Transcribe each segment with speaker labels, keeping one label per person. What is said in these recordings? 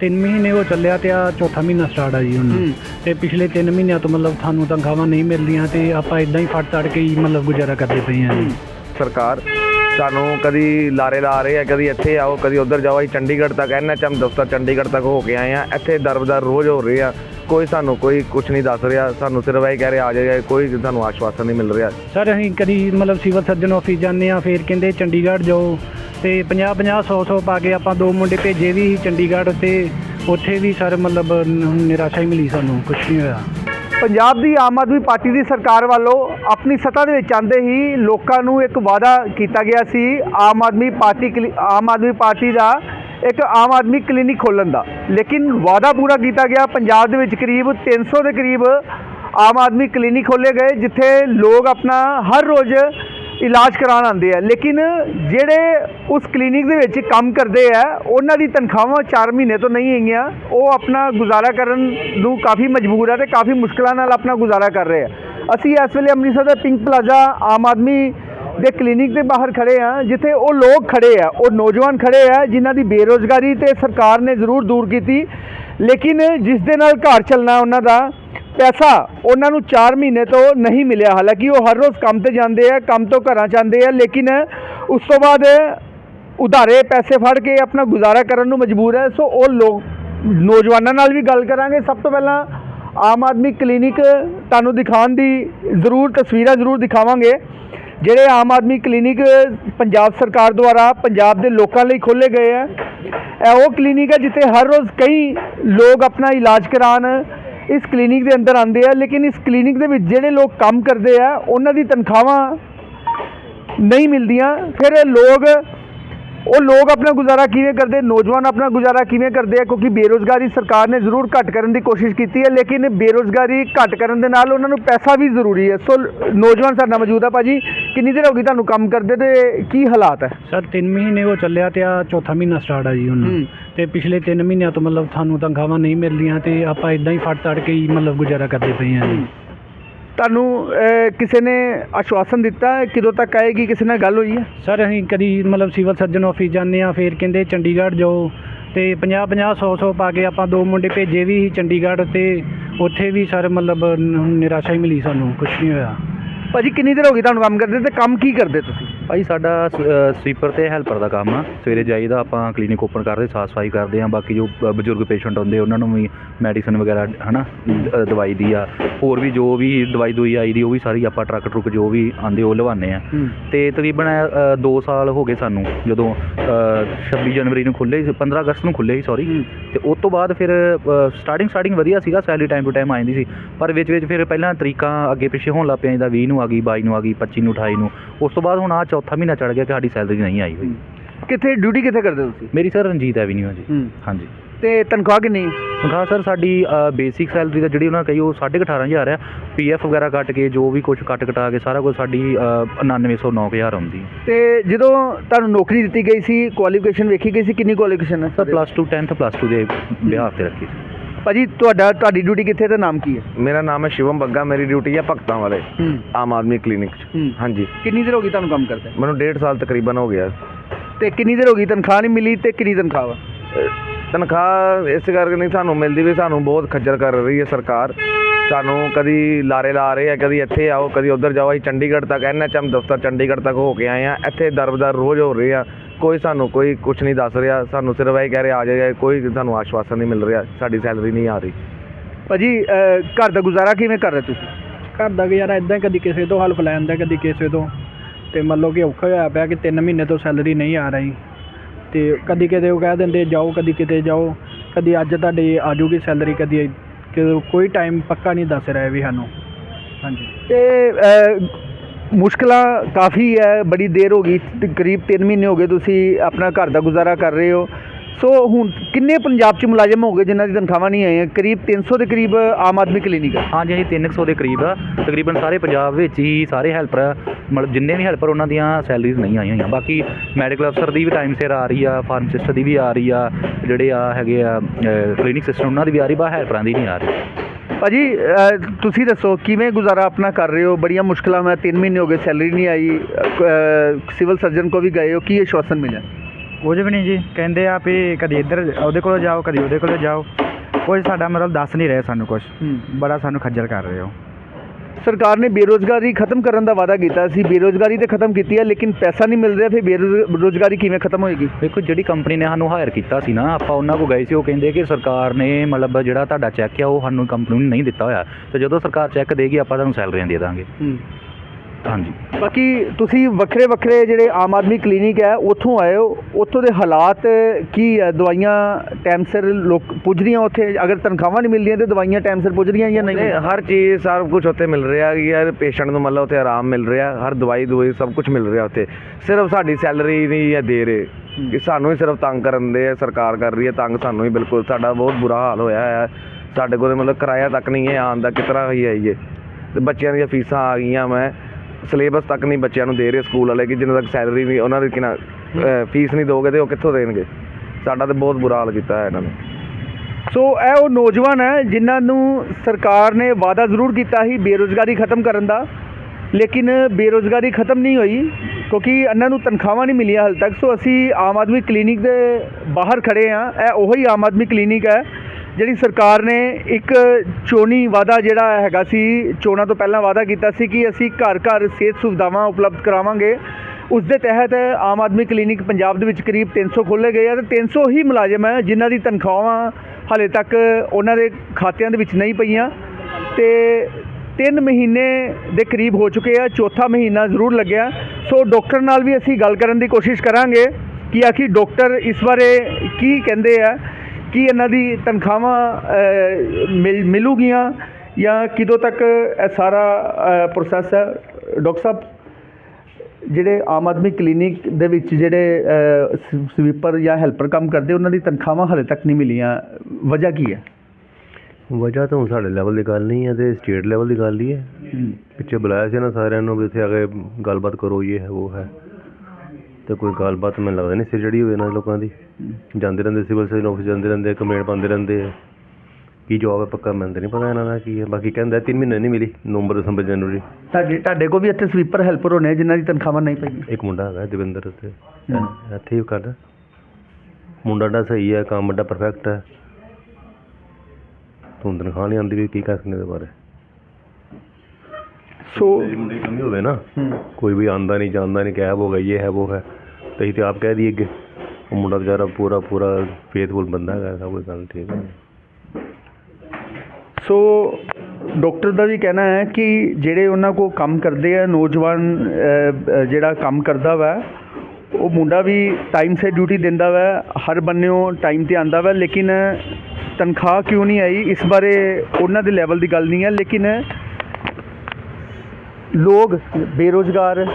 Speaker 1: ਤਿੰਨ ਮਹੀਨੇ ਉਹ ਚੱਲਿਆ ਤੇ ਆ ਚੌਥਾ ਮਹੀਨਾ ਸਟਾਰਟ ਆ ਜੀ ਹੁਣ। ਤੇ ਪਿਛਲੇ 3 ਮਹੀਨਿਆਂ ਤੋਂ ਮਤਲਬ ਸਾਨੂੰ ਤਨਖਾਹਾਂ ਨਹੀਂ ਮਿਲਦੀਆਂ ਤੇ ਆਪਾਂ ਇਦਾਂ ਹੀ ਫੜ ਤੜ ਕੇ ਹੀ ਮਤਲਬ ਗੁਜ਼ਾਰਾ ਕਰਦੇ ਪਏ ਜੀ।
Speaker 2: ਸਰਕਾਰ ਸਾਨੂੰ ਕਦੀ ਲਾਰੇ ਲਾ ਰਹੇ ਆ ਕਦੀ ਇੱਥੇ ਆਓ ਕਦੀ ਉੱਧਰ ਜਾਓ। ਅਸੀਂ ਚੰਡੀਗੜ੍ਹ ਤੱਕ ਐਨਐਚਐਮ ਦਫ਼ਤਰ ਚੰਡੀਗੜ੍ਹ ਤੱਕ ਹੋ ਕੇ ਆਏ ਆ ਇੱਥੇ ਦਰਬਦਰ ਰੋਜ਼ ਹੋ ਰਹੇ ਆ। ਕੋਈ ਸਾਨੂੰ ਕੋਈ ਕੁਝ ਨਹੀਂ ਦੱਸ ਰਿਹਾ। ਸਾਨੂੰ ਸਿਰਫ ਇਹ ਕਹਿ ਰਹੇ ਆ ਜਾਏਗਾ ਕੋਈ ਸਾਨੂੰ ਆਸ਼ਵਾਸਨ ਨਹੀਂ ਮਿਲ ਰਿਹਾ।
Speaker 1: ਸਰ ਅਸੀਂ ਕਦੀ ਮਤਲਬ ਸਿਵਲ ਸਰਜਨ ਆਫਿਸ ਜਾਂਦੇ ਆ ਫਿਰ ਕਹਿੰਦੇ ਚੰਡੀਗੜ੍ਹ ਜਾਓ। ਤੇ 50 50 100 100 ਪਾ ਕੇ ਆਪਾਂ ਦੋ ਮੁੰਡੇ ਭੇਜੇ ਵੀ ਸੀ ਚੰਡੀਗੜ੍ਹ ਤੇ ਉੱਥੇ ਵੀ ਸਰ ਮਤਲਬ ਨਿਰਾਸ਼ਾ ਹੀ ਮਿਲੀ ਸਾਨੂੰ ਕੁਝ ਨਹੀਂ ਹੋਇਆ।
Speaker 3: ਪੰਜਾਬ ਦੀ ਆਮ ਆਦਮੀ ਪਾਰਟੀ ਦੀ ਸਰਕਾਰ ਵੱਲੋਂ ਆਪਣੀ ਸੱਤਾ ਦੇ ਵਿੱਚ ਆਂਦੇ ਹੀ ਲੋਕਾਂ ਨੂੰ ਇੱਕ ਵਾਅਦਾ ਕੀਤਾ ਗਿਆ ਸੀ, ਆਮ ਆਦਮੀ ਪਾਰਟੀ ਕਲੀ- ਆਮ ਆਦਮੀ ਪਾਰਟੀ ਦਾ ਇੱਕ ਆਮ ਆਦਮੀ ਕਲੀਨਿਕ ਖੋਲ੍ਹਣ ਦਾ। ਲੇਕਿਨ ਵਾਅਦਾ ਪੂਰਾ ਕੀਤਾ ਗਿਆ, ਪੰਜਾਬ ਦੇ ਵਿੱਚ ਕਰੀਬ 300 ਦੇ ਕਰੀਬ ਆਮ ਆਦਮੀ ਕਲੀਨਿਕ ਖੋਲ੍ਹੇ ਗਏ, ਜਿੱਥੇ ਲੋਕ ਆਪਣਾ ਹਰ ਰੋਜ਼ ਇਲਾਜ ਕਰਾਉਣ ਆਉਂਦੇ ਆ। ਲੇਕਿਨ ਜਿਹੜੇ ਉਸ ਕਲੀਨਿਕ ਦੇ ਵਿੱਚ ਕੰਮ ਕਰਦੇ ਆ, ਉਹਨਾਂ ਦੀ ਤਨਖਾਹਾਂ 4 ਮਹੀਨੇ ਤੋਂ ਨਹੀਂ ਹੈਗੀਆਂ। ਉਹ ਆਪਣਾ ਗੁਜ਼ਾਰਾ ਕਰਨ ਨੂੰ ਕਾਫੀ ਮਜਬੂਰ ਆ ਤੇ ਕਾਫੀ ਮੁਸ਼ਕਲਾਂ ਨਾਲ ਆਪਣਾ ਗੁਜ਼ਾਰਾ ਕਰ ਰਹੇ ਆ। ਅਸੀਂ ਇਸ ਵੇਲੇ ਅੰਮ੍ਰਿਤਸਰ ਦੇ ਪਿੰਕ ਪਲਾਜ਼ਾ ਆਮ ਆਦਮੀ ਦੇ ਕਲੀਨਿਕ ਦੇ ਬਾਹਰ ਖੜੇ ਆ, ਜਿੱਥੇ ਉਹ ਲੋਕ ਖੜੇ ਆ। ਉਹ ਨੌਜਵਾਨ ਖੜੇ ਆ, ਜਿਨ੍ਹਾਂ ਦੀ ਬੇਰੋਜ਼ਗਾਰੀ ਤੇ ਸਰਕਾਰ ਨੇ ਜ਼ਰੂਰ ਦੂਰ ਕੀਤੀ। ਲੇਕਿਨ ਜਿਸ ਦੇ ਨਾਲ ਘਰ ਚੱਲਣਾ ਉਹਨਾਂ ਦਾ ਪੈਸਾ ਉਹਨਾਂ ਨੂੰ 4 ਮਹੀਨੇ ਤੋਂ ਨਹੀਂ ਮਿਲਿਆ। ਹਾਲਾਂਕਿ ਉਹ ਹਰ ਰੋਜ਼ ਕੰਮ ਤੇ ਜਾਂਦੇ ਆ, ਕੰਮ ਤੋਂ ਘਰਾਂ ਜਾਂਦੇ ਆ, ਲੇਕਿਨ ਉਸ ਤੋਂ ਬਾਅਦ ਉਧਾਰੇ ਪੈਸੇ ਫੜ ਕੇ ਆਪਣਾ ਗੁਜ਼ਾਰਾ ਕਰਨ ਨੂੰ ਮਜਬੂਰ ਹੈ। ਸੋ ਉਹ ਲੋਕ, ਨੌਜਵਾਨਾਂ ਨਾਲ ਵੀ ਗੱਲ ਕਰਾਂਗੇ। ਸਭ ਤੋਂ ਪਹਿਲਾਂ ਆਮ ਆਦਮੀ ਕਲੀਨਿਕ ਤੁਹਾਨੂੰ ਦਿਖਾਉਣ ਦੀ ਜ਼ਰੂਰ, ਤਸਵੀਰਾਂ ਜ਼ਰੂਰ ਦਿਖਾਵਾਂਗੇ। ਜਿਹੜੇ ਆਮ ਆਦਮੀ ਕਲੀਨਿਕ ਪੰਜਾਬ ਸਰਕਾਰ ਦੁਆਰਾ ਪੰਜਾਬ ਦੇ ਲੋਕਾਂ ਲਈ ਖੋਲ੍ਹੇ ਗਏ ਆ ਇਹ ਉਹ ਕਲੀਨਿਕ ਹੈ ਜਿੱਥੇ ਹਰ ਰੋਜ਼ ਕਈ ਲੋਕ ਆਪਣਾ ਇਲਾਜ ਕਰਾਉਣ ਇਸ ਕਲੀਨਿਕ ਦੇ ਅੰਦਰ ਆਉਂਦੇ ਆ, ਲੇਕਿਨ ਇਸ ਕਲੀਨਿਕ ਦੇ ਵਿੱਚ ਜਿਹੜੇ ਲੋਕ ਕੰਮ ਕਰਦੇ ਆ, ਉਹਨਾਂ ਦੀ ਤਨਖਾਹਾਂ ਨਹੀਂ ਮਿਲਦੀਆਂ। ਫਿਰ ਇਹ ਲੋਕ ਉਹ ਲੋਕ ਆਪਣਾ ਗੁਜ਼ਾਰਾ ਕਿਵੇਂ ਕਰਦੇ? ਨੌਜਵਾਨ ਆਪਣਾ ਗੁਜ਼ਾਰਾ ਕਿਵੇਂ ਕਰਦੇ ਆ? ਕਿਉਂਕਿ ਬੇਰੋਜ਼ਗਾਰੀ ਸਰਕਾਰ ਨੇ ਜ਼ਰੂਰ ਘੱਟ ਕਰਨ ਦੀ ਕੋਸ਼ਿਸ਼ ਕੀਤੀ ਹੈ ਲੇਕਿਨ ਬੇਰੋਜ਼ਗਾਰੀ ਘੱਟ ਕਰਨ ਦੇ ਨਾਲ ਉਹਨਾਂ ਨੂੰ ਪੈਸਾ ਵੀ ਜ਼ਰੂਰੀ ਹੈ। ਸੋ ਨੌਜਵਾਨ ਸਾਡੇ ਮੌਜੂਦ ਆ ਭਾਜੀ ਕਿੰਨੀ ਦੇਰ ਹੋ ਗਈ ਤੁਹਾਨੂੰ ਕੰਮ ਕਰਦੇ ਤੇ ਕੀ ਹਾਲਾਤ ਹੈ?
Speaker 1: ਸਰ 3 ਮਹੀਨੇ ਉਹ ਚੱਲਿਆ ਤੇ ਆ ਚੌਥਾ ਮਹੀਨਾ ਸਟਾਰਟ ਆ ਜੀ ਹੁਣ। ਤੇ ਪਿਛਲੇ 3 ਮਹੀਨਿਆਂ ਤੋਂ ਮਤਲਬ ਸਾਨੂੰ ਤਨਖਾਹਾਂ ਨਹੀਂ ਮਿਲਦੀਆਂ ਤੇ ਆਪਾਂ ਇਦਾਂ ਹੀ ਫੜ ਤੜ ਕੇ ਹੀ ਮਤਲਬ ਗੁਜ਼ਾਰਾ ਕਰਦੇ ਪਏ ਹਾਂ ਜੀ।
Speaker 3: ਤੁਹਾਨੂੰ ਅਹ, ਕਿਸੇ ਨੇ ਆਸ਼ਵਾਸਨ ਦਿੱਤਾ? ਹੈ ਕਿਦੋਂ ਤੱਕ ਆਏਗੀ? ਕਿਸੇ ਨਾਲ ਗੱਲ ਹੋਈ ਹੈ?
Speaker 1: ਸਰ ਅਸੀਂ ਕਦੀ ਮਤਲਬ ਸਿਵਲ ਸਰਜਨ ਆਫਿਸ ਜਾਂਦੇ ਆ ਫਿਰ ਕਹਿੰਦੇ ਚੰਡੀਗੜ੍ਹ ਜਾਓ। ਤੇ 50 50 100 100 ਪਾ ਕੇ ਆਪਾਂ ਦੋ ਮੁੰਡੇ ਭੇਜੇ ਵੀ ਸੀ ਚੰਡੀਗੜ੍ਹ ਤੇ। ਉੱਥੇ ਵੀ ਸਰ ਮਤਲਬ ਨ- ਨਿਰਾਸ਼ਾ ਹੀ ਮਿਲੀ ਸਾਨੂੰ ਕੁਝ ਨਹੀਂ ਹੋਇਆ।
Speaker 3: ਭਾਜੀ ਕਿੰਨੀ ਦੇਰ ਹੋ ਗਈ ਤੁਹਾਨੂੰ ਕੰਮ ਕਰਦੇ ਤੇ ਕੰਮ ਕੀ ਕਰਦੇ ਤੁਸੀਂ?
Speaker 4: ਭਾਈ ਸਾਡਾ ਸਵੀਪਰ ਤੇ ਹੈਲਪਰ ਦਾ ਕੰਮ ਆ। ਸਵੇਰੇ ਜਾਈਦਾ ਆਪਾਂ ਕਲੀਨਿਕ ਓਪਨ ਕਰਦੇ ਸਾਫ਼ ਸਫ਼ਾਈ ਕਰਦੇ ਆ। ਬਾਕੀ ਜੋ ਬ- ਬਜ਼ੁਰਗ ਪੇਸ਼ੈਂਟ ਹੁੰਦੇ ਉਹਨਾਂ ਨੂੰ ਵੀ ਮੈਡੀਸਨ ਵਗੈਰਾ ਹਨਾ ਅ, ਦਵਾਈ ਦੀ ਆ। ਹੋਰ ਵੀ ਜੋ ਵੀ ਦਵਾਈ ਦੂਈ ਆਈ ਦੀ ਉਹ ਵੀ ਸਾਰੀ ਆਪਾਂ ਟਰੱਕ ਟਰੁੱਕ ਜੋ ਵੀ ਆਂਦੇ ਉਹ ਲਵਾਉਂਦੇ ਆ। ਤੇ ਤਕਰੀਬਨ 2 ਸਾਲ ਹੋ ਗਏ ਸਾਨੂੰ ਜਦੋਂ ਅ, 26 ਜਨਵਰੀ ਨੂੰ ਖੁੱਲੇ 15 ਅਗਸਤ ਨੂੰ ਖੁੱਲੇ ਸੀ ਸੌਰੀ ਤੇ ਉਸ ਤੋਂ ਬਾਅਦ ਫਿਰ ਸਟਾਰਟਿੰਗ ਸਟਾਰਟਿੰਗ ਵਧੀਆ ਸੀਗਾ ਸੈਲਰੀ ਟਾਈਮ ਟੂ ਟਾਈਮ ਆ ਜਾਂਦੀ ਸੀ। ਪਰ ਵਿੱਚ ਵਿੱਚ ਫਿਰ ਪਹਿਲਾਂ ਤਰੀਕਾਂ ਅੱਗੇ ਪਿੱਛੇ ਹੋਣ ਲੱਗ ਪਿਆ ਜਿੱਦਾਂ 20 ਨੂੰ ਆ ਗਈ 22 ਨੂੰ ਆ ਗਈ 25 ਨੂੰ 28 ਨੂੰ। ਉਸ ਤੋਂ ਬਾਅਦ ਹੁਣ ਆ ਚੌਥਾ ਮਹੀਨਾ ਚੜ ਗਿਆ ਕਿ ਸਾਡੀ ਸੈਲਰੀ ਨਹੀਂ ਆਈ ਹੋਈ।
Speaker 3: ਕਿੱਥੇ ਡਿਊਟੀ ਕਿੱਥੇ ਕਰਦੇ ਹੋ ਤੁਸੀਂ?
Speaker 4: ਮੇਰੀ ਸਰ ਰਣਜੀਤ ਐਵੀਨਿਊ ਹੈ ਜੀ
Speaker 3: ਹੂੰ।
Speaker 4: ਹਾਂਜੀ।
Speaker 3: ਤੇ ਤਨਖਾਹ ਕਿੰਨੀ?
Speaker 4: ਤਨਖਾਹ ਸਰ ਸਾਡੀ ਬੇਸਿਕ ਸੈਲਰੀ ਦਾ ਜਿਹੜੀ ਉਹਨਾਂ ਨੇ ਕਹੀ ਉਹ 18500 ਆ। ਪੀਐਫ ਵਗੈਰਾ ਕੱਟ ਕੇ ਜੋ ਵੀ ਕੁਝ ਕੱਟ ਕਟਾ ਕੇ ਸਾਰਾ ਕੁਝ ਸਾਡੀ ਅ, 9900 9000 ਆਉਂਦੀ। ਹੈ
Speaker 3: ਤੇ ਜਦੋਂ ਤੁਹਾਨੂੰ ਨੌਕਰੀ ਦਿੱਤੀ ਗਈ ਸੀ ਕੁਆਲੀਫਿਕੇਸ਼ਨ ਵੇਖੀ ਗਈ ਸੀ ਕਿੰਨੀ ਕੁਆਲੀਫਿਕੇਸ਼ਨ ਹੈ?
Speaker 4: ਸਰ ਪਲੱਸ 2 10th ਪਲੱਸ 2 ਦੇ ਬਿਹਾਰ ਤੇ ਰੱਖੀ ਸੀ।
Speaker 3: ਭਾਜੀ ਤੁਹਾਡਾ ਤੁਹਾਡੀ ਡਿਊਟੀ ਕਿੱਥੇ ਤੇ ਨਾਮ ਕੀ ਹੈ?
Speaker 2: ਮੇਰਾ ਨਾਮ ਹੈ ਸ਼ਿਵਮ ਬੱਗਾ ਮੇਰੀ ਡਿਊਟੀ ਹੈ ਭਗਤਾਂ ਵਾਲੇ
Speaker 3: ਹੂੰ।
Speaker 2: ਆਮ ਆਦਮੀ ਕਲੀਨਿਕ 'ਚ।
Speaker 3: ਹੂੰ।
Speaker 2: ਹਾਂਜੀ।
Speaker 3: ਕਿੰਨੀ ਦੇਰ ਹੋ ਗਈ ਤੁਹਾਨੂੰ ਕੰਮ ਕਰਦੇ?
Speaker 2: ਮੈਨੂੰ ਡੇਢ ਸਾਲ ਤਕਰੀਬਨ ਹੋ ਗਿਆ।
Speaker 3: ਤੇ ਕਿੰਨੀ ਦੇਰ ਹੋ ਗਈ? ਤਨਖਾਹ ਨਹੀਂ ਮਿਲੀ ਤੇ ਕਿੰਨੀ ਤਨਖਾਹ ਵਾ?
Speaker 2: ਅਹ ਤਨਖਾਹ ਇਸ ਕਰਕੇ ਨਹੀਂ ਸਾਨੂੰ ਮਿਲਦੀ ਵੀ ਸਾਨੂੰ ਬਹੁਤ ਖੱਜਲ ਕਰ ਰਹੀ ਹੈ ਸਰਕਾਰ। ਸਾਨੂੰ ਕਦੀ ਲਾਰੇ ਲਾ ਰਹੇ ਆ ਕਦੀ ਇੱਥੇ ਆਓ ਕਦੀ ਉੱਧਰ ਜਾਓ। ਅਸੀਂ ਚੰਡੀਗੜ੍ਹ ਤੱਕ ਐਨਐਚਐਮ ਦਫ਼ਤਰ ਚੰਡੀਗੜ੍ਹ ਤੱਕ ਹੋ ਕੇ ਆਏ ਆ। ਇੱਥੇ ਦਰਬਦਰ ਰੋਜ਼ ਹੋ ਰਹੇ ਆ। ਕੋਈ ਸਾਨੂੰ ਕੋਈ ਕੁਝ ਨਹੀਂ ਦੱਸ ਰਿਹਾ ਸਾਨੂੰ ਸਿਰਫ ਇਹ ਕਹਿ ਰਹੇ ਆ ਜਾਏਗਾ ਕੋਈ ਸਾਨੂੰ ਆਸ਼ਵਾਸਨ ਨਹੀਂ ਮਿਲ ਰਿਹਾ ਸਾਡੀ ਸੈਲਰੀ ਨਹੀਂ ਆ ਰਹੀ।
Speaker 3: ਭਾਜੀ ਅਹ, ਘਰ ਦਾ ਗੁਜ਼ਾਰਾ ਕਿਵੇਂ ਕਰ ਰਹੇ ਤੁਸੀਂ?
Speaker 1: ਘਰ ਦਾ ਗੁਜ਼ਾਰਾ ਇਦਾਂ ਕਦੀ ਕਿਸੇ ਤੋਂ ਹੈਲਪ ਲੈ ਜਾਂਦਾ ਕਦੀ ਕਿਸੇ ਤੋਂ। ਤੇ ਮੰਨ ਲਓ ਕਿ ਔਖਾ ਹੋਇਆ ਪਿਆ ਕਿ 3 ਮਹੀਨੇ ਤੋਂ ਸੈਲਰੀ ਨਹੀਂ ਆ ਰਹੀ। ਤੇ ਕਦੀ ਕਿਤੇ ਉਹ ਕਹਿ ਦਿੰਦੇ ਜਾਓ ਕਦੀ ਕਿਤੇ ਜਾਓ। ਕਦੀ ਅੱਜ ਤੁਹਾਡੀ ਆ ਜਾਊਗੀ ਸੈਲਰੀ ਕਦੀ ਕਿ ਕੋਈ ਟਾਈਮ ਪੱਕਾ ਨਹੀਂ ਦੱਸ ਰਿਹਾ ਵੀ ਸਾਨੂੰ। ਹਾਂਜੀ।
Speaker 3: ਤੇ ਅਹ, ਮੁਸ਼ਕਿਲਾਂ ਕਾਫੀ ਹੈ, ਬੜੀ ਦੇਰ ਹੋ ਗਈ ਕਰੀਬ 3 ਮਹੀਨੇ ਹੋ ਗਏ ਤੁਸੀਂ ਆਪਣਾ ਘਰ ਦਾ ਗੁਜ਼ਾਰਾ ਕਰ ਰਹੇ ਹੋ। ਸੋ ਹੁਣ ਕਿੰਨੇ ਪੰਜਾਬ 'ਚ ਮੁਲਾਜ਼ਮ ਹੋ ਗਏ ਜਿਨ੍ਹਾਂ ਦੀ ਤਨਖਾਹਾਂ ਨਹੀਂ ਆਈਆਂ? ਕਰੀਬ 300 ਦੇ ਕਰੀਬ ਆਮ ਆਦਮੀ ਕਲੀਨਿਕ ਹੈ
Speaker 4: ਹਾਂਜੀ ਅਸੀਂ 300 ਦੇ ਕਰੀਬ ਆ। ਤਕਰੀਬਨ ਸਾਰੇ ਪੰਜਾਬ ਵਿੱਚ ਹੀ ਸਾਰੇ ਹੈਲਪਰ ਮਤਲਬ ਜਿੰਨੇ ਵੀ ਹੈਲਪਰ ਉਹਨਾਂ ਦੀਆਂ ਸੈਲਰੀਜ਼ ਨਹੀਂ ਆਈਆਂ ਹੋਈਆਂ। ਬਾਕੀ ਮੈਡੀਕਲ ਅਫਸਰ ਦੀ ਵੀ ਟਾਈਮ ਸਿਰ ਆ ਰਹੀ ਆ ਫਾਰਮਾਸਿਸਟ ਦੀ ਵੀ ਆ ਰਹੀ ਆ, ਜਿਹੜੇ ਆ ਹੈਗੇ ਆ ਕਲੀਨਿਕ ਸਿਸਟਮ ਉਹਨਾਂ ਦੀ ਵੀ ਆ ਰਹੀ ਬਾ ਹੈਲਪਰਾਂ ਦੀ ਨਹੀਂ ਆ ਰਹੀ।
Speaker 3: ਭਾਜੀ ਤੁਸੀਂ ਦੱਸੋ ਕਿਵੇਂ ਗੁਜ਼ਾਰਾ ਆਪਣਾ ਕਰ ਰਹੇ ਹੋ? ਬੜੀਆਂ ਮੁਸ਼ਕਲਾਂ ਮੈਂ 3 ਮਹੀਨੇ ਹੋ ਗਏ ਸੈਲਰੀ ਨਹੀਂ ਆਈ। ਸਿਵਲ ਸਰਜਨ ਕੋ ਵੀ ਗਏ ਹੋ ਕੀ ਆਸ਼ਵਾਸਨ ਮਿਲਿਆ?
Speaker 5: ਕੁਝ ਵੀ ਨਹੀਂ ਜੀ। ਕਹਿੰਦੇ ਆ ਵੀ ਕਦੀ ਇੱਧਰ ਉਹਦੇ ਕੋਲ ਜਾਓ ਕਦੀ ਉਹਦੇ ਕੋਲ ਜਾਓ। ਕੁਝ ਸਾਡਾ ਮਤਲਬ ਦੱਸ ਨਹੀਂ ਰਹੇ ਸਾਨੂੰ ਕੁਝ। ਬੜਾ ਸਾਨੂੰ ਖੱਜਲ ਕਰ ਰਹੇ ਹੋ।
Speaker 3: ਸਰਕਾਰ ਨੇ ਬੇਰੋਜ਼ਗਾਰੀ ਖਤਮ ਕਰਨ ਦਾ ਵਾਅਦਾ ਕੀਤਾ ਸੀ। ਬੇਰੋਜ਼ਗਾਰੀ ਤੇ ਖਤਮ ਕੀਤੀ ਹੈ ਲੇਕਿਨ ਪੈਸਾ ਨਹੀਂ ਮਿਲ ਰਿਹਾ ਫਿਰ ਬੇਰੋਜ਼ਗਾਰੀ ਕਿਵੇਂ ਖਤਮ ਹੋਏਗੀ?
Speaker 4: ਦੇਖੋ ਜਿਹੜੀ ਕੰਪਨੀ ਨੇ ਸਾਨੂੰ ਹਾਇਰ ਕੀਤਾ ਸੀ ਨਾ ਆਪਾਂ ਉਹਨਾਂ ਕੋਲ ਗਏ ਸੀ ਉਹ ਕਹਿੰਦੇ ਕਿ ਸਰਕਾਰ ਨੇ ਮਤਲਬ ਜਿਹੜਾ ਤੁਹਾਡਾ ਚੈੱਕ ਆ ਉਹ ਸਾਨੂੰ ਕੰਪਨੀ ਨੂੰ ਨਹੀਂ ਦਿੱਤਾ ਹੋਇਆ। ਤੇ ਜਦੋਂ ਸਰਕਾਰ ਚੈੱਕ ਦੇਗੀ ਆਪਾਂ ਤੁਹਾਨੂੰ ਸੈਲਰੀਆਂ ਦੇ ਦਾਂਗੇ। ਹਾਂਜੀ।
Speaker 3: ਬਾਕੀ ਤੁਸੀਂ ਵੱਖਰੇ ਵੱਖਰੇ ਜਿਹੜੇ ਆਮ ਆਦਮੀ ਕਲੀਨਿਕ ਹੈ ਉੱਥੋਂ ਆਏ ਹੋ ਉੱਥੋਂ ਦੇ ਹਾਲਾਤ ਕੀ ਹੈ? ਦਵਾਈਆਂ ਟਾਈਮ ਸਿਰ ਲੋਕ ਪੁੱਜ ਰਹੀਆਂ ਉੱਥੇ? ਅਗਰ ਤਨਖਾਹਾਂ ਨਹੀਂ ਮਿਲਦੀਆਂ ਤੇ ਦਵਾਈਆਂ ਟਾਈਮ ਸਿਰ ਪੁੱਜ ਰਹੀਆਂ ਜਾਂ ਨਹੀਂ?
Speaker 2: ਨਹੀਂ ਹਰ ਚੀਜ਼ ਸਭ ਕੁਝ ਉੱਥੇ ਮਿਲ ਰਿਹਾ ਕਿ ਯਾਰ ਪੇਸ਼ੈਂਟ ਨੂੰ ਮਤਲਬ ਉੱਥੇ ਆਰਾਮ ਮਿਲ ਰਿਹਾ ਹਰ ਦਵਾਈ ਦਵਾਈ ਸਭ ਕੁਝ ਮਿਲ ਰਿਹਾ ਉੱਥੇ। ਸਿਰਫ ਸਾਡੀ ਸੈਲਰੀ ਨਹੀਂ ਹੈ ਦੇ ਰਹੇ। ਕਿ ਸਾਨੂੰ ਹੀ ਸਿਰਫ ਤੰਗ ਕਰਨ ਦੇ ਆ ਸਰਕਾਰ ਕਰ ਰਹੀ ਹੈ ਤੰਗ ਸਾਨੂੰ ਹੀ ਬਿਲਕੁਲ। ਸਾਡਾ ਬਹੁਤ ਬੁਰਾ ਹਾਲ ਹੋਇਆ ਹੈ। ਸਾਡੇ ਕੋਲ ਮਤਲਬ ਕਿਰਾਇਆ ਤੱਕ ਨਹੀਂ ਹੈ ਆਉਣ ਦਾ ਕਿਸ ਤਰ੍ਹਾਂ ਹੀ ਆਈਏ ਤੇ ਬੱਚਿਆਂ ਦੀਆਂ ਫੀਸਾਂ ਆ ਗਈਆਂ ਮੈਂ। ਸਿਲੇਬਸ ਤੱਕ ਨਹੀਂ ਬੱਚਿਆਂ ਨੂੰ ਦੇ ਰਹੇ ਸਕੂਲ ਵਾਲੇ ਕਿ ਜਿੰਨਾ ਤੱਕ ਸੈਲਰੀ ਵੀ ਉਹਨਾਂ ਦੀ ਕਿਨਾ ਫੀਸ ਨਹੀਂ ਦੋਗੇ ਤੇ ਉਹ ਕਿੱਥੋਂ ਦੇਣਗੇ? ਸਾਡਾ ਤਾਂ ਬਹੁਤ ਬੁਰਾ ਹਾਲ ਕੀਤਾ ਹੈ ਇਹਨਾਂ ਨੇ।
Speaker 3: ਸੋ ਇਹ ਉਹ ਨੌਜਵਾਨ ਹੈ ਜਿਨ੍ਹਾਂ ਨੂੰ ਸਰਕਾਰ ਨੇ ਵਾਅਦਾ ਜ਼ਰੂਰ ਕੀਤਾ ਸੀ ਬੇਰੋਜ਼ਗਾਰੀ ਖਤਮ ਕਰਨ ਦਾ, ਲੇਕਿਨ ਬੇਰੋਜ਼ਗਾਰੀ ਖਤਮ ਨਹੀਂ ਹੋਈ ਕਿਉਂਕਿ ਇਹਨਾਂ ਨੂੰ ਤਨਖਾਹਾਂ ਨਹੀਂ ਮਿਲੀਆਂ ਹਾਲ ਤੱਕ। ਸੋ ਅਸੀਂ ਆਮ ਆਦਮੀ ਕਲੀਨਿਕ ਦੇ ਬਾਹਰ ਖੜੇ ਆ ਇਹ ਉਹੀ ਆਮ ਆਦਮੀ ਕਲੀਨਿਕ ਹੈ ਜਿਹੜੀ ਸਰਕਾਰ ਨੇ ਇੱਕ ਚੋਣੀ ਵਾਅਦਾ ਜਿਹੜਾ ਹੈਗਾ ਸੀ, ਚੋਣਾਂ ਤੋਂ ਪਹਿਲਾਂ ਵਾਅਦਾ ਕੀਤਾ ਸੀ ਕਿ ਅਸੀਂ ਘਰ ਘਰ ਸਿਹਤ ਸੁਵਿਧਾਵਾਂ ਉਪਲਬਧ ਕਰਾਵਾਂਗੇ। ਉਸ ਦੇ ਤਹਿਤ ਆਮ ਆਦਮੀ ਕਲੀਨਿਕ ਪੰਜਾਬ ਦੇ ਵਿੱਚ ਕਰੀਬ 300 ਖੋਲ੍ਹੇ ਗਏ ਆ ਤੇ 300 ਹੀ ਮੁਲਾਜ਼ਮ ਹੈ ਜਿਨ੍ਹਾਂ ਦੀ ਤਨਖਾਹਾਂ ਹਾਲੇ ਤੱਕ ਉਹਨਾਂ ਦੇ ਖਾਤਿਆਂ ਦੇ ਵਿੱਚ ਨਹੀਂ ਪਈਆਂ। ਤੇ 3 ਮਹੀਨੇ ਦੇ ਕਰੀਬ ਹੋ ਚੁੱਕੇ ਆ, ਚੌਥਾ ਮਹੀਨਾ ਜ਼ਰੂਰ ਲੱਗਿਆ। ਸੋ ਡਾਕਟਰ ਨਾਲ ਵੀ ਅਸੀਂ ਗੱਲ ਕਰਨ ਦੀ ਕੋਸ਼ਿਸ਼ ਕਰਾਂਗੇ ਕਿ ਆਖੀ ਡਾਕਟਰ ਇਸ ਬਾਰੇ ਕੀ ਕਹਿੰਦੇ ਆ। ਕੀ ਇਹਨਾਂ ਦੀ ਤਨਖਾਹਾਂ ਮਿਲ ਮਿਲੂਗੀਆਂ ਜਾਂ ਕਿਦੋਂ ਤੱਕ ਇਹ ਸਾਰਾ ਪ੍ਰੋਸੈਸ ਹੈ? ਡਾਕਟਰ ਸਾਹਿਬ ਜਿਹੜੇ ਆਮ ਆਦਮੀ ਕਲੀਨਿਕ ਦੇ ਵਿੱਚ ਜਿਹੜੇ ਸਵੀਪਰ ਜਾਂ ਹੈਲਪਰ ਕੰਮ ਕਰਦੇ ਉਹਨਾਂ ਦੀ ਤਨਖਾਹਾਂ ਹਾਲੇ ਤੱਕ ਨਹੀਂ ਮਿਲੀਆਂ। ਵਜ੍ਹਾ ਕੀ ਹੈ?
Speaker 6: ਵਜ੍ਹਾ ਤਾਂ ਹੁਣ ਸਾਡੇ ਲੈਵਲ ਦੀ ਗੱਲ ਨਹੀਂ ਹੈ ਤੇ ਸਟੇਟ ਲੈਵਲ ਦੀ ਗੱਲ ਹੀ ਹੈ। ਪਿੱਛੇ ਬੁਲਾਇਆ ਸੀ ਨਾ ਸਾਰਿਆਂ ਨੂੰ ਵੀ ਇੱਥੇ ਆ ਕੇ ਗੱਲਬਾਤ ਕਰੋ ਇਹ ਹੈ ਉਹ ਹੈ। ਤੇ ਕੋਈ ਗੱਲਬਾਤ ਮੈਨੂੰ ਲੱਗਦਾ ਨਹੀਂ ਸਿਰ ਚੜੀ ਹੋਈ ਇਹਨਾਂ ਲੋਕਾਂ ਦੀ। ਜਾਂਦੇ ਰਹਿੰਦੇ ਸਿਵਲ ਸਰਜਨ ਆਫਿਸ ਜਾਂਦੇ ਰਹਿੰਦੇ ਕੰਪਲੇਂਟ ਪਾਉਂਦੇ ਰਹਿੰਦੇ ਆ। ਕੀ ਜਵਾਬ ਹੈ ਪੱਕਾ ਮੈਨੂੰ ਤਾਂ ਨਹੀਂ ਪਤਾ ਇਹਨਾਂ ਦਾ ਕੀ ਹੈ ਬਾਕੀ ਕਹਿੰਦਾ 3 ਮਹੀਨੇ ਨਹੀਂ ਮਿਲੀ ਨਵੰਬਰ ਦਸੰਬਰ ਜਨਵਰੀ।
Speaker 3: ਤੁਹਾਡੇ ਤੁਹਾਡੇ ਕੋਲ ਵੀ ਇੱਥੇ ਸਵੀਪਰ ਹੈਲਪਰ ਹੋਣੇ ਜਿਨ੍ਹਾਂ ਦੀ ਤਨਖਾਹਾਂ ਨਹੀਂ ਪਈਆਂ।
Speaker 6: ਇੱਕ ਮੁੰਡਾ ਹੈਗਾ ਦਵਿੰਦਰ ਉੱਤੇ ਇੱਥੇ ਹੀ ਕਰਦਾ। ਮੁੰਡਾ ਦਾ ਸਹੀ ਹੈ ਕੰਮ ਦਾ ਪਰਫੈਕਟ ਹੈ ਤੁਹਾਨੂੰ ਤਨਖਾਹ ਨਹੀਂ ਆਉਂਦੀ ਵੀ ਕੀ ਕਰ ਸਕਦੇ ਇਹਦੇ ਬਾਰੇ।
Speaker 3: ਸੋ
Speaker 6: ਮੁੰਡੇ ਕਮੀ ਹੋਵੇ ਨਾ ਕੋਈ ਵੀ ਆਂਦਾ ਨਹੀਂ ਜਾਂਦਾ ਨਹੀਂ ਗਾਇਬ ਹੋ ਗਿਆ ਇਹ ਹੈ। ਉਹ ਹੈ ਤੇ ਅਸੀਂ ਤੇ ਆਪ ਕਹਿ ਦਈਏ ਅੱਗੇ। ਉਹ ਮੁੰਡਾ ਵਿਚਾਰਾ ਪੂਰਾ ਪੂਰਾ ਫੇਥਫੁਲ ਬੰਦਾ ਹੈਗਾ ਸਭ ਕੁਝ ਗੱਲ ਠੀਕ ਹੈ।
Speaker 3: ਸੋ ਡਾਕਟਰ ਦਾ ਵੀ ਕਹਿਣਾ ਹੈ ਕਿ ਜਿਹੜੇ ਉਹਨਾਂ ਕੋਲ ਕੰਮ ਕਰਦੇ ਆ ਨੌਜਵਾਨ ਜਿਹੜਾ ਕੰਮ ਕਰਦਾ ਵਾ ਉਹ ਮੁੰਡਾ ਵੀ ਟਾਈਮ ਸੇ ਡਿਊਟੀ ਦਿੰਦਾ ਵਾ ਹਰ ਬੰਨਿਓ ਟਾਈਮ ਤੇ ਆਂਦਾ ਵਾ ਲੇਕਿਨ ਤਨਖਾਹ ਕਿਉਂ ਨਹੀਂ ਆਈ? ਇਸ ਬਾਰੇ ਉਹਨਾਂ ਦੇ ਲੈਵਲ ਦੀ ਗੱਲ ਨਹੀਂ ਹੈ ਲੇਕਿਨ ਲੋਕ ਬੇਰੁਜ਼ਗਾਰ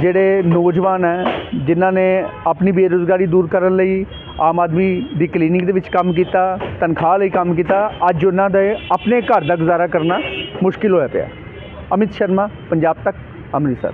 Speaker 3: ਜਿਹੜੇ ਨੌਜਵਾਨ ਹੈ, ਜਿਨ੍ਹਾਂ ਨੇ ਆਪਣੀ ਬੇਰੁਜ਼ਗਾਰੀ ਦੂਰ ਕਰਨ ਲਈ ਆਮ ਆਦਮੀ ਦੀ ਕਲੀਨਿਕ ਦੇ ਵਿੱਚ ਕੰਮ ਕੀਤਾ, ਤਨਖਾਹ ਲਈ ਕੰਮ ਕੀਤਾ, ਅੱਜ ਉਹਨਾਂ ਦੇ ਆਪਣੇ ਘਰ ਦਾ ਗੁਜ਼ਾਰਾ ਕਰਨਾ ਮੁਸ਼ਕਿਲ ਹੋਇਆ ਪਿਆ। ਅਮਿਤ ਸ਼ਰਮਾ, ਪੰਜਾਬ ਤੱਕ, ਅੰਮ੍ਰਿਤਸਰ।